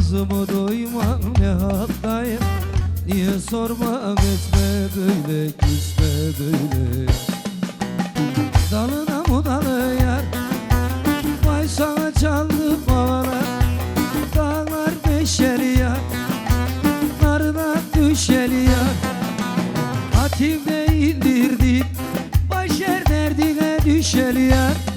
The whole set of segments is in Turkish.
Nazımı doymam ne haldayım? Niye sormam etme böyle küsme böyle? Dalına mudalı yar Vay sana çaldı havalar Dağlar beşeri yar Narına düşeli yar Hatimde indirdim Başer derdine düşeli yar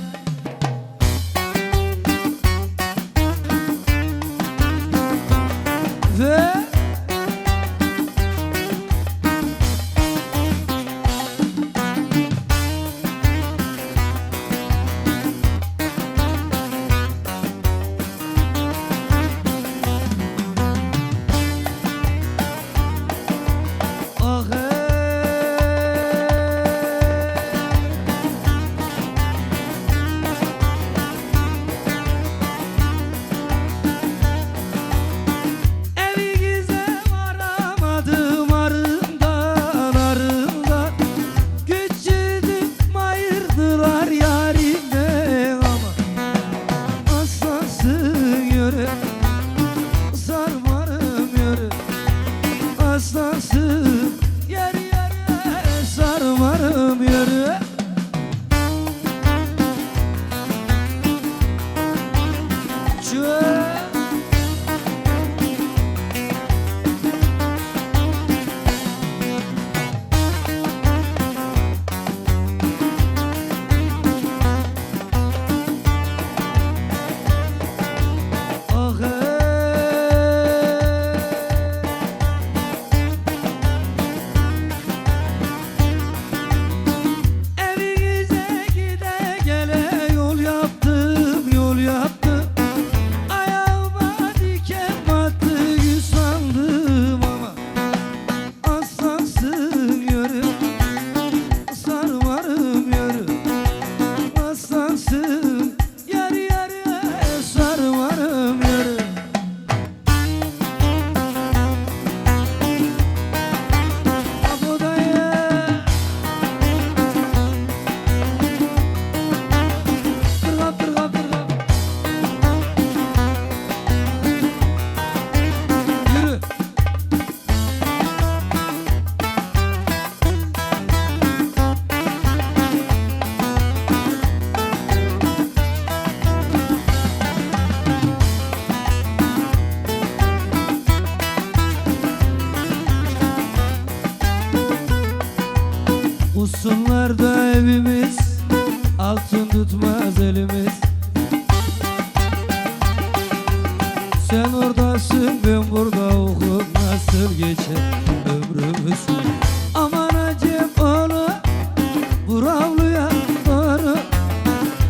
Usunlar da evimiz Altın tutmaz elimiz. Sen oradasın ben burada okum Nasıl geçer ömrümüz? Aman acem oğlu Buravluya doğru.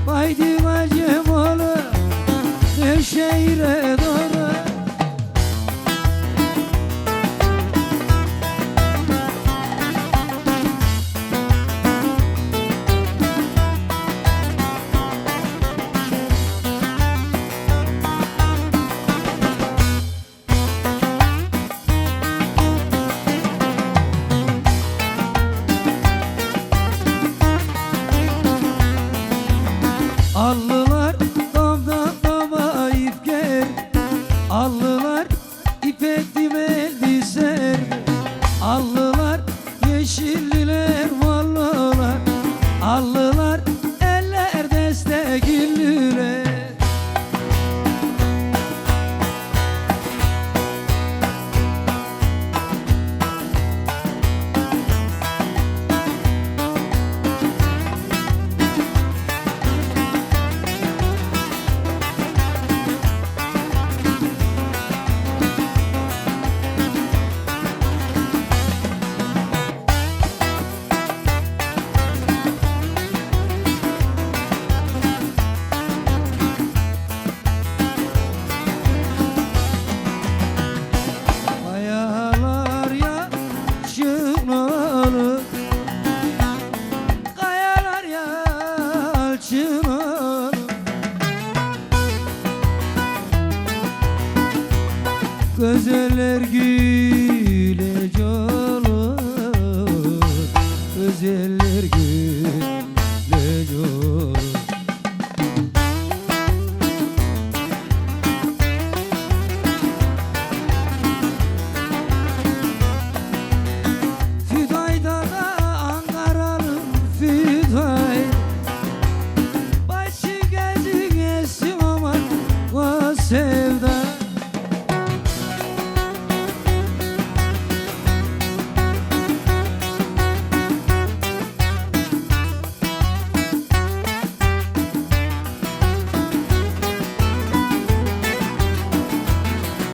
Haydi acem oğlu Nevşehir'e doğru Gözeller güle olur Güzeller